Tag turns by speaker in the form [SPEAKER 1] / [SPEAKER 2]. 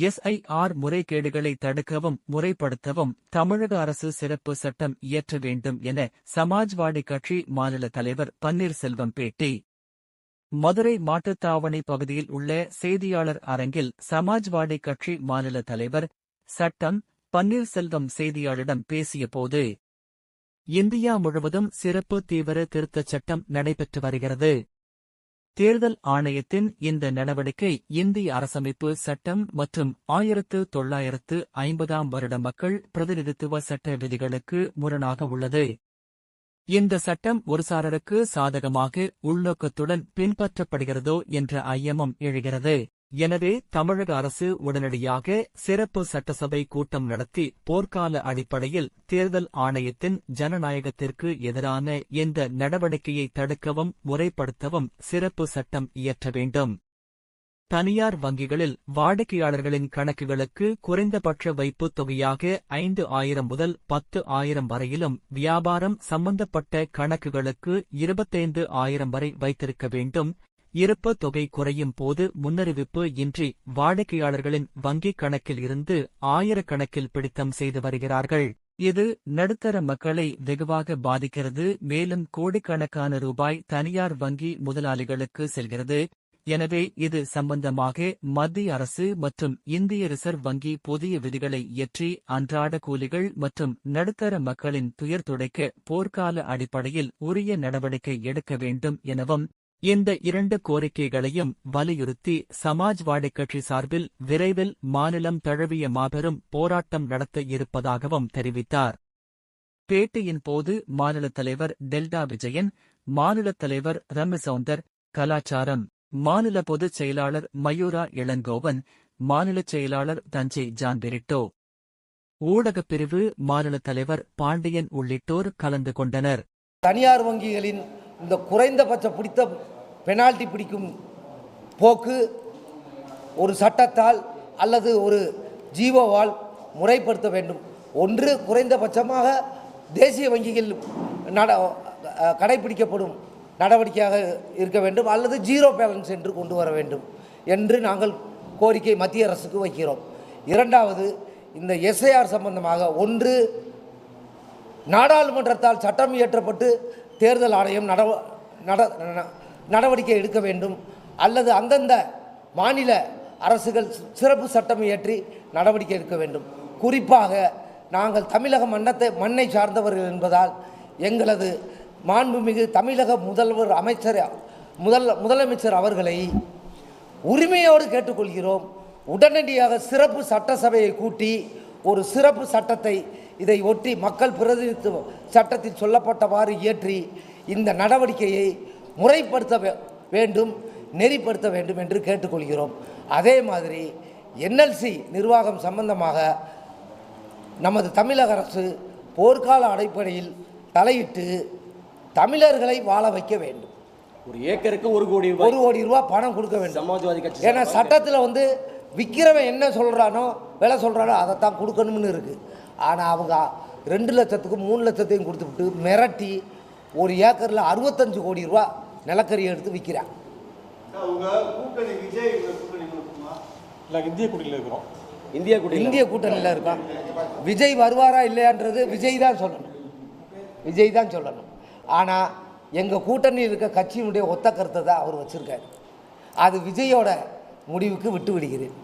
[SPEAKER 1] SIR முறைகேடுகளை தடுக்கவும் முறைப்படுத்தவும் தமிழக அரசு சிறப்பு சட்டம் இயற்ற வேண்டும் என சமாஜ்வாடி கட்சி மாநில தலைவர் பன்னீர்செல்வம் பேட்டி. மதுரை மாட்டுத்தாவணி பகுதியில் உள்ள செய்தியாளர் அரங்கில் சமாஜ்வாடி கட்சி மாநில தலைவர் சட்டம் பன்னீர்செல்வம் செய்தியாளரிடம் பேசியபோது இந்தியா முழுவதும் சிறப்பு தீவிர திருத்தச் சட்டம் நடைபெற்று வருகிறது. தேர்தல் ஆணையத்தின் இந்த நடவடிக்கை இந்திய அரசமைப்பு சட்டம் மற்றும் ஆயிரத்து தொள்ளாயிரத்து ஐம்பதாம் வருட மக்கள் பிரதிநிதித்துவ சட்ட விதிகளுக்கு முரணாக உள்ளது. இந்த சட்டம் ஒருசாரருக்கு சாதகமாக உள்நோக்கத்துடன் பின்பற்றப்படுகிறதோ என்ற ஐயமும் எழுகிறது. எனவே தமிழக அரசு உடனடியாக சிறப்பு சட்டசபை கூட்டம் நடத்தி போர்க்கால அடிப்படையில் தேர்தல் ஆணையத்தின் ஜனநாயகத்திற்கு எதிரான இந்த நடவடிக்கையை தடுக்கவும் முறைப்படுத்தவும் சிறப்பு சட்டம் இயற்ற வேண்டும். தனியார் வங்கிகளில் வாடிக்கையாளர்களின் கணக்குகளுக்கு குறைந்தபட்ச வைப்புத் தொகையாக ஐந்து ஆயிரம் முதல் பத்து ஆயிரம் வரையிலும் வியாபாரம் சம்பந்தப்பட்ட கணக்குகளுக்கு இருபத்தைந்து ஆயிரம் வரை வைத்திருக்க வேண்டும். இருப்பு தொகை குறையும் போது முன்னறிவிப்பு இன்றி வாடிக்கையாளர்களின் வங்கிக் கணக்கில் இருந்து ஆயிரக்கணக்கில் பிடித்தம் செய்து வருகிறார்கள். இது நடுத்தர மக்களை வெகுவாக பாதிக்கிறது. மேலும் கோடிக்கணக்கான ரூபாய் தனியார் வங்கி முதலாளிகளுக்கு செல்கிறது. எனவே இது சம்பந்தமாக மத்திய அரசு மற்றும் இந்திய ரிசர்வ் வங்கி புதிய விதிகளை இயற்றி அன்றாட கூலிகள் மற்றும் நடுத்தர மக்களின் துயர் துடைக்க போர்க்கால அடிப்படையில் உரிய நடவடிக்கை எடுக்க வேண்டும் எனவும் இந்த இரண்டு கோரிக்கைகளையும் வலியுறுத்தி சமாஜ்வாடி கட்சி சார்பில் விரைவில் மாநிலம் தழுவிய மாபெரும் போராட்டம் நடத்த இருப்பதாகவும் தெரிவித்தார். பேட்டியின் போது மாநில தலைவர் டெல்டா விஜயன் மாநில தலைவர் ரமிசவுந்தர் கலாச்சாரம் மாநில பொதுச் செயலாளர் மயூரா இளங்கோவன் மாநிலச் செயலாளர் தஞ்சை ஜான் பெரிட்டோ ஊடகப் பிரிவு மாநில தலைவர் பாண்டியன் உள்ளிட்டோர் கலந்து கொண்டனர்.
[SPEAKER 2] தனியார் வங்கிகளின் இந்த குறைந்தபட்ச பிடித்த பெனால்டி பிடிக்கும் போக்கு ஒரு சட்டத்தால் அல்லது ஒரு ஜீவோவால் முறைப்படுத்த வேண்டும். ஒன்று குறைந்தபட்சமாக தேசிய வங்கியில் நட கடைபிடிக்கப்படும் நடவடிக்கையாக இருக்க வேண்டும். அல்லது ஜீரோ பேலன்ஸ் என்று கொண்டு வர வேண்டும் என்று நாங்கள் கோரிக்கை மத்திய அரசுக்கு வைக்கிறோம். இரண்டாவது இந்த எஸ்ஐஆர் சம்பந்தமாக ஒன்று நாடாளுமன்றத்தால் சட்டம் இயற்றப்பட்டு தேர்தல் ஆணையம் நட நட ந- நடவடிக்கை எடுக்க வேண்டும். அல்லது அந்தந்த மாநில அரசுகள் சிறப்பு சட்டம் இயற்றி நடவடிக்கை எடுக்க வேண்டும். குறிப்பாக நாங்கள் தமிழக மன்னத்தை மண்ணை சார்ந்தவர்கள் என்பதால் எங்களது மாண்புமிகு தமிழக முதல்வர் அமைச்சர் முதல் முதலமைச்சர் அவர்களை உரிமையோடு கேட்டுக்கொள்கிறோம். உடனடியாக சிறப்பு சட்டசபையை கூட்டி ஒரு சிறப்பு சட்டத்தை இதை ஒட்டி மக்கள் பிரதிநிதித்துவ சட்டத்தில் சொல்லப்பட்டவாறு இயற்றி இந்த நடவடிக்கையை முறைப்படுத்த வேண்டும் நெறிப்படுத்த வேண்டும் என்று கேட்டுக்கொள்கிறோம். அதே மாதிரி என்எல்சி நிர்வாகம் சம்பந்தமாக நமது தமிழக அரசு போர்க்கால அடிப்படையில் தலையிட்டு தமிழர்களை வாழ வைக்க வேண்டும்.
[SPEAKER 3] ஒரு ஏக்கருக்கு ஒரு கோடி ரூபாய்.
[SPEAKER 2] ஒரு கோடி ரூபாய் பணம் கொடுக்க வேண்டும்.
[SPEAKER 3] சமாஜ்வாதி கட்சி
[SPEAKER 2] ஏன்னா சட்டத்தில் வந்து விற்கிறவன் என்ன சொல்கிறானோ விலை சொல்கிறானோ அதைத்தான் கொடுக்கணும்னு இருக்குது ஆனால் அவங்க ரெண்டு லட்சத்துக்கு மூணு லட்சத்தையும் கொடுத்துவிட்டு மிரட்டி ஒரு ஏக்கரில் அறுபத்தஞ்சு கோடி ரூபா நிலக்கரி எடுத்து விற்கிறான்.
[SPEAKER 4] உங்க கூட்டணி விஜய் உங்க கூட்டணி இருக்குமா?
[SPEAKER 5] இல்லை இந்திய இருக்கிறோம்.
[SPEAKER 3] இந்தியா கூட்டணி
[SPEAKER 2] இந்திய கூட்டணியில் இருக்கான் விஜய் வருவாரா இல்லையான்றது விஜய் தான் சொல்லணும். விஜய் தான் சொல்லணும். ஆனால் எங்கள் கூட்டணியில் இருக்க கட்சியினுடைய ஒத்த கருத்தை தான் அவர் வச்சுருக்காரு. அது விஜயோட முடிவுக்கு விட்டு விடுகிறேன்.